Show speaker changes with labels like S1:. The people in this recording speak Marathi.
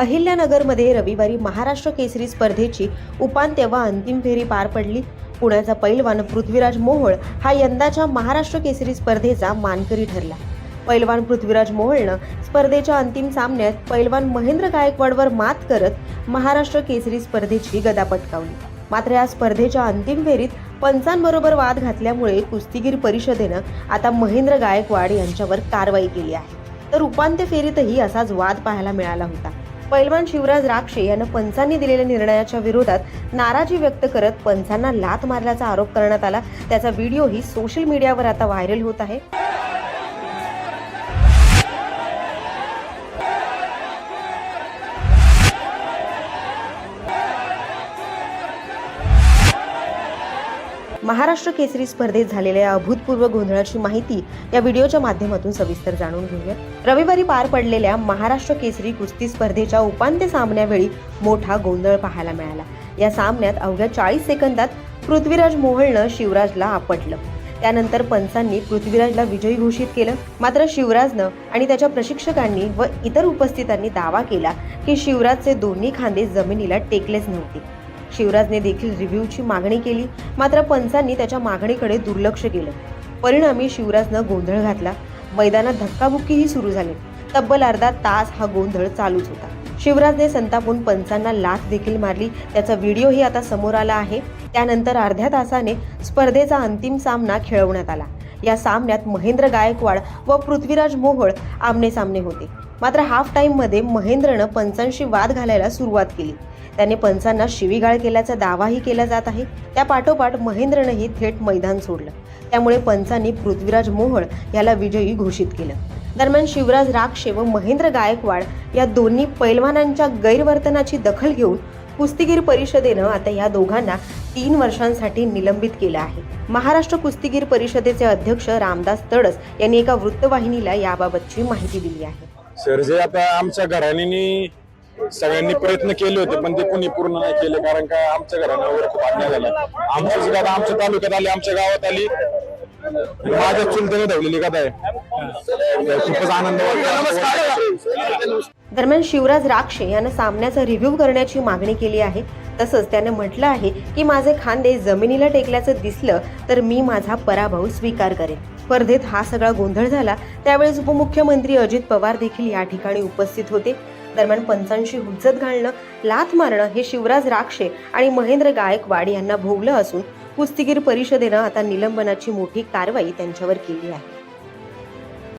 S1: अहिल्यानगरमध्ये रविवारी महाराष्ट्र केसरी स्पर्धेची उपांत्य व अंतिम फेरी पार पडली. पुण्याचा पैलवान पृथ्वीराज मोहोळ हा यंदाच्या महाराष्ट्र केसरी स्पर्धेचा मानकरी ठरला. पैलवान पृथ्वीराज मोहोळनं स्पर्धेच्या अंतिम सामन्यात पैलवान महेंद्र गायकवाडवर मात करत महाराष्ट्र केसरी स्पर्धेची गदा पटकावली. मात्र या स्पर्धेच्या अंतिम फेरीत पंचांबरोबर वाद घातल्यामुळे कुस्तीगीर परिषदेनं आता महेंद्र गायकवाड यांच्यावर कारवाई केली आहे. तर उपांत्य फेरीतही असाच वाद पाहायला मिळाला होता. पैलवान शिवराज राक्षे यानं पंचांनी दिलेल्या निर्णयाच्या विरोधात नाराजी व्यक्त करत पंचांना लात मारल्याचा आरोप करण्यात आला. त्याचा व्हिडिओही सोशल मीडियावर आता व्हायरल होत आहे. महाराष्ट्र केसरी स्पर्धेत झालेल्या या अभूतपूर्व गोंधळाची माहिती या व्हिडिओच्या माध्यमातून सविस्तर जाणून घेऊया रविवारी पार पडलेल्या महाराष्ट्र केसरी कुस्ती स्पर्धेच्या उपांत्य सामन्यावेळी मोठा गोंधळ पाहायला मिळाला. या सामन्यात अवघ्या चाळीस सेकंदात पृथ्वीराज मोहोळनं शिवराजला आपटलं. त्यानंतर पंचांनी पृथ्वीराजला विजयी घोषित केलं. मात्र शिवराजनं आणि त्याच्या प्रशिक्षकांनी व इतर उपस्थितांनी दावा केला की शिवराजचे दोन्ही खांदे जमिनीला टेकलेच नव्हते. शिवराजने देखील रिव्ह्यूची मागणी केली. मात्र पंचांनी त्याच्या मागणीकडे दुर्लक्ष केलं. परिणामी शिवराजनं गोंधळ घातला. मैदानात धक्काबुक्कीही सुरू झाली. तब्बल अर्धा तास हा गोंधळ चालूच होता. शिवराजने संतापून पंचांना लाथ देखील मारली. त्याचा व्हिडिओही आता समोर आला आहे. त्यानंतर अर्ध्या तासाने स्पर्धेचा अंतिम सामना खेळवण्यात आला. या सामन्यात महेंद्र गायकवाड व पृथ्वीराज मोहोळ आमने सामने होते. मात्र हाफ टाइममध्ये महेंद्रनं पंचांशी वाद घालायला सुरुवात केली. त्याने पंचांना शिवीगाळ केल्याचा दावाही केला जात आहे. त्या पाठोपाठ महेंद्रनंही थेट मैदान सोडलं. त्यामुळे पंचांनी पृथ्वीराज मोहोळ याला विजयी घोषित केलं. दरम्यान शिवराज राक्षे व महेंद्र गायकवाड या दोन्ही पैलवानांच्या गैरवर्तनाची दखल घेऊन कुस्तीगीर परिषदेनं आता या दोघांना तीन वर्षांसाठी निलंबित केलं आहे. महाराष्ट्र कुस्तीगीर परिषदेचे अध्यक्ष रामदास तडस यांनी एका वृत्तवाहिनीला याबाबतची माहिती दिली आहे.
S2: सर जे आता आमच्या घराण्यानी सगळ्यांनी प्रयत्न केले होते पण ते कोणी पूर्ण नाही केले कारण का आमच्या घराण्यावर खूप अन्याय झाला आमची जी आमच्या तालुक्यात आली आमच्या गावात आली. माझ्या चुलत्याने धावलेली गाथा आहे. खूपच आनंद वाटतो.
S1: दरम्यान शिवराज राक्षे यानं सामन्याचा रिव्ह्यू करण्याची मागणी केली आहे. तसंच त्यानं म्हटलं आहे की माझे खांदे जमिनीला टेकल्याचं दिसलं तर मी माझा पराभव स्वीकार करेन. स्पर्धेत हा सगळा गोंधळ झाला. त्यावेळेस उपमुख्यमंत्री अजित पवार देखील या ठिकाणी उपस्थित होते. दरम्यान पंचांशी हुज्जत घालणं लाथ मारणं हे शिवराज राक्षे आणि महेंद्र गायकवाड यांना भोवलं असून कुस्तीगीर परिषदेनं आता निलंबनाची मोठी कारवाई त्यांच्यावर केली आहे.